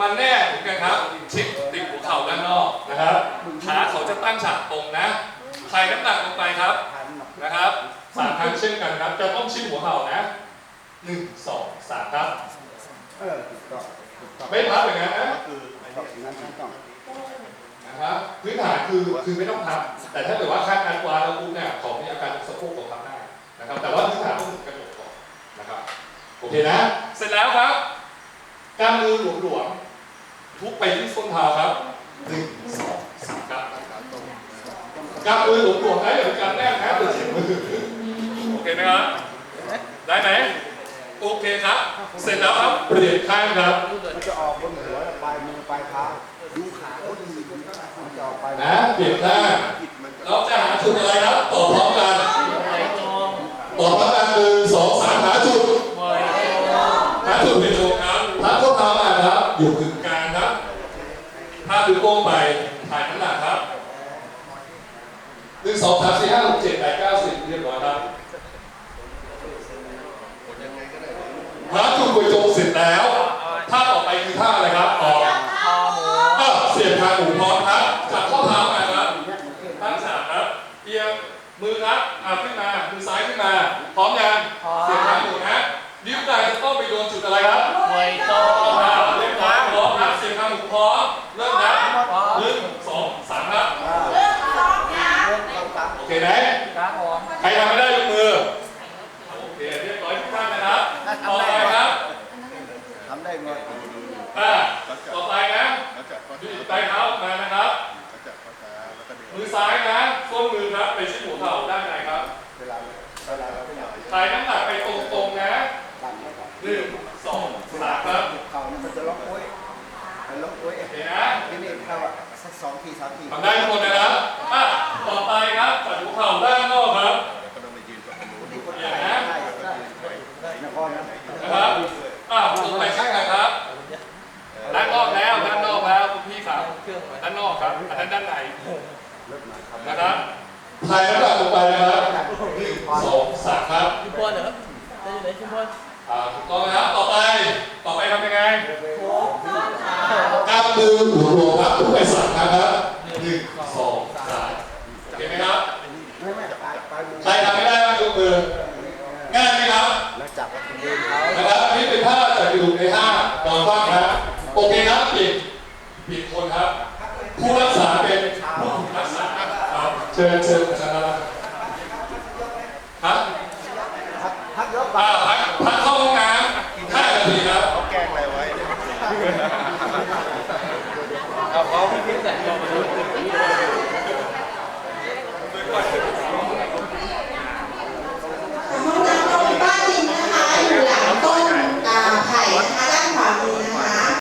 มันแน่เหมือนกันครับชิดติดหัวเข่าด้านนอกนะครับขาเขาจะตั้งฉากตรงนะใส่น้ำหนักลงไปครับนะครับสามครั้งเช่นกันครับ จะต้องชิดหัวเข่านะหนึ่งสองสามครับเออถูกต้องถูกต้องไม่พับอย่างนั้นนะคืองั้นไม่ต้องนะครับพื้นฐานคือคือไม่ต้องพับแต่ถ้าเกิดว่าคาดการณ์วางแล้วปุ๊บเนี่ยของมีอาการสะโพกของพับได้นะครับ แต่ว่าพื้นฐานต้องถึงกระโดดก่อนนะครับโอเคนะ เสร็จแล้วครับกล้ามมือหลวมๆ ทุบไปที่ส้นเท้าครับหนึ่งสองสามครับกล้ามมือหลวมๆนะอย่าเป็นการแนบนะเดี๋ยวเจ็บมือโอเคไหมครับได้ไหมโอเคครับ เสร็จแล้วครับเปลี่ยนข้างครับมันจะออกบนหัวปลายมือปลายเท้าดูขาเขาดีมันจะออกไปนะเปลี่ยนข้างเราจะหาจุดอะไรครับต่อพร้อมกันต่อพร้อมกันหนึ่งสองสามหาจุดหาจุดเป็นโชว์ครับพักข้อเท้ามาครับอยู่กึ่งกลาง ครับถ้าถือโป้งไปถ่ายน้ำหนักครับหนึ่งสองสามสี่ห้าหกเจ็ดแปดเก้าสิบเรียบร้อยครับหาจุดกวยโจงเสร็จแล้วท่าต่อไปคือท่าอะไรครับออกเออเสียบทางหมูพร้อมครับจับข้อเท้ามาครับตั้งฉากครับเอียงมือครับอ่าขึ้นมามือซ้ายขึ้นมาพร้อมยัง เสียงทางหมูนะ นิ้วกลางจะต้องไปโดนจุดอะไรครับอ่าเรียบร้อยพร้อมครับเสียงทางหมูพร้อม เริ่มนะหนึ่งสองสามครับ เริ่มเข้าตาม โอเคไหมใค รทำไม่ได้ยกมือ โอเคเรียบร้อยทุกท่านนะครับต่อไปครับทำได้หมดอ่าต่อไปนะยืดไตเท้ามานะครับ มือซ้ายนะส้นมือครับไปชิดหัวเข่าด้านในครับเวลาเวลาเราไปไหนถ่ายน้ำหนักไปตรงๆนะดันไม่ก่อนหนึ่งสองสามครับเขาเนี่ยมันจะล็อกไว้มันล็อกไว้โอเคนะนี่นี่เข้าอะสักสองทีสามทีทำได้ทุกคนนะครับอะต่อไปครับจัดหัวเข่าด้านนอกครับ นี่คนได้ได้ได้นครนะ นะครับอะตรงไปข้างกันครับ ด้านนอกแล้วด้านนอกแล้วคุณพี่ครับด้านนอกครับ อันนั้นด้านใน เลิกมาครับ นะครับ ถ่ายน้ำหนักลงไปนะครับหนึ่งสองสามครับ ชุมพรเหรอจะอยู่ไหนชุมพรอ่าถูกต้องนะครับ ต่อไป ต่อไปทำยังไงกล้ามมือหมุนรวมครับทุกไปสามครั้งครับหนึ่งสองสามโอเคไหมครับไม่ไม่ปลายปลายมือใครทำไม่ได้บ้างยกมือง่ายไหมครับ แล้วจับกับมือเขานะครับนี่เป็นท่าจัดกระดูกในท่านอนคว่ำครับ โอเคครับผิดผิดคนครับ ผู้รักษาเป็นผู้ถูกรักษา ครับเ